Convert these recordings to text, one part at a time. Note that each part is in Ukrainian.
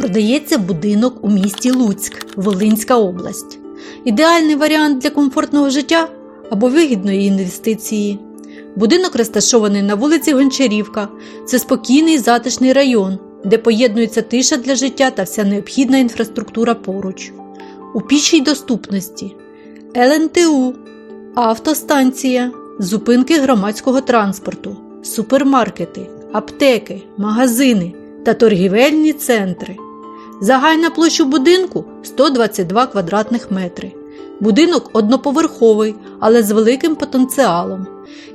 Продається будинок у місті Луцьк, Волинська область. Ідеальний варіант для комфортного життя або вигідної інвестиції. Будинок розташований на вулиці Гончарівка. Це спокійний затишний район, де поєднується тиша для життя та вся необхідна інфраструктура поруч. У пішій доступності ЛНТУ, автостанція, зупинки громадського транспорту, супермаркети, аптеки, магазини та торгівельні центри. Загальна площа будинку 122 квадратних метри. Будинок одноповерховий, але з великим потенціалом.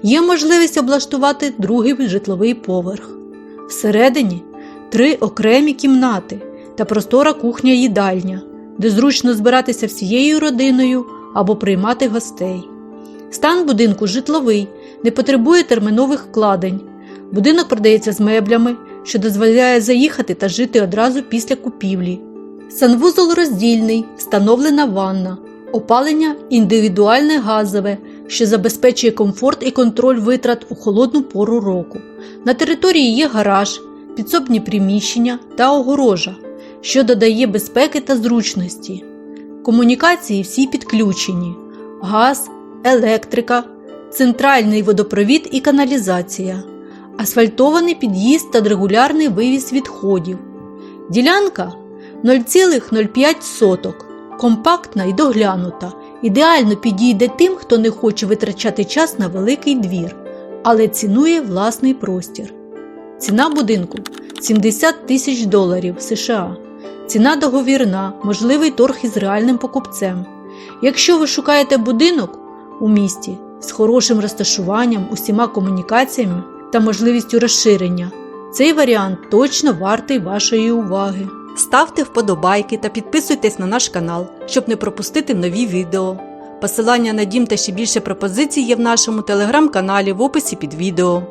Є можливість облаштувати другий житловий поверх. Всередині три окремі кімнати та простора кухня-їдальня, де зручно збиратися всією родиною або приймати гостей. Стан будинку житловий, не потребує термінових вкладень. Будинок продається з меблями, що дозволяє заїхати та жити одразу після купівлі. Санвузол роздільний, встановлена ванна, опалення індивідуальне газове, що забезпечує комфорт і контроль витрат у холодну пору року. На території є гараж, підсобні приміщення та огорожа, що додає безпеки та зручності. Комунікації всі підключені: газ, електрика, центральний водопровід і каналізація, асфальтований під'їзд та регулярний вивіз відходів. Ділянка 0,05 соток, компактна і доглянута, ідеально підійде тим, хто не хоче витрачати час на великий двір, але цінує власний простір. Ціна будинку 70 тисяч доларів США. Ціна договірна, можливий торг із реальним покупцем. Якщо ви шукаєте будинок у місті з хорошим розташуванням, усіма комунікаціями та можливістю розширення, цей варіант точно вартий вашої уваги. Ставте вподобайки та підписуйтесь на наш канал, щоб не пропустити нові відео. Посилання на дім та ще більше пропозицій є в нашому телеграм-каналі в описі під відео.